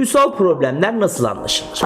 Duysal problemler nasıl anlaşılır?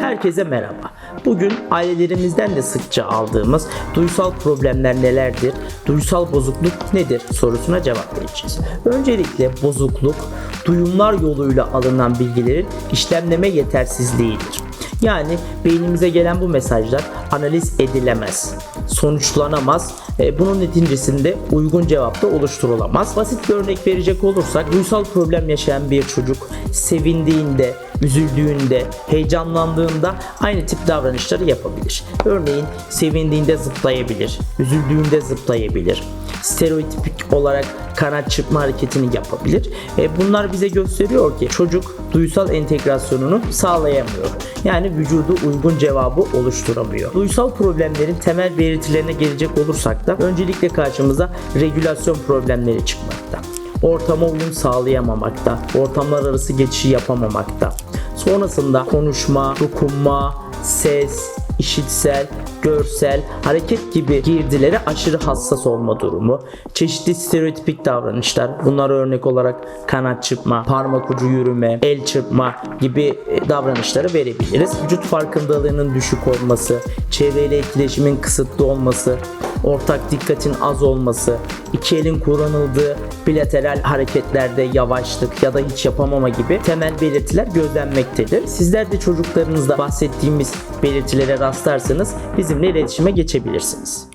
Herkese merhaba. Bugün ailelerimizden de sıkça aldığımız duysal problemler nelerdir, duysal bozukluk nedir sorusuna cevap vereceğiz. Öncelikle bozukluk, duyumlar yoluyla alınan bilgilerin işlemleme yetersizliğidir. Yani beynimize gelen bu mesajlar analiz edilemez, sonuçlanamaz. E, bunun neticesinde uygun cevap da oluşturulamaz. Basit bir örnek verecek olursak duysal problem yaşayan bir çocuk sevindiğinde, üzüldüğünde, heyecanlandığında aynı tip davranışları yapabilir. Örneğin sevindiğinde zıplayabilir, üzüldüğünde zıplayabilir. Stereotipik olarak kanat çırpma hareketini yapabilir. E, bunlar bize gösteriyor ki çocuk duysal entegrasyonunu sağlayamıyor. Yani vücudu uygun cevabı oluşturamıyor. Duysal problemlerin temel belirtilerine gelecek olursak da öncelikle karşımıza regülasyon problemleri çıkmakta ortama uyum sağlayamamakta, ortamlar arası geçişi yapamamakta. Sonrasında konuşma, dokunma, ses, işitsel, görsel, hareket gibi girdilere aşırı hassas olma durumu, çeşitli stereotipik davranışlar, bunlar örnek olarak kanat çırpma, parmak ucu yürüme, el çırpma gibi e, davranışları verebiliriz. Vücut farkındalığının düşük olması, çevreyle etkileşimin kısıtlı olması, ortak dikkatin az olması, iki elin kullanıldığı bilateral hareketlerde yavaşlık ya da hiç yapamama gibi temel belirtiler gözlenmektedir. Sizler de çocuklarınızda bahsettiğimiz belirtilere rastlarsanız bizimle iletişime geçebilirsiniz.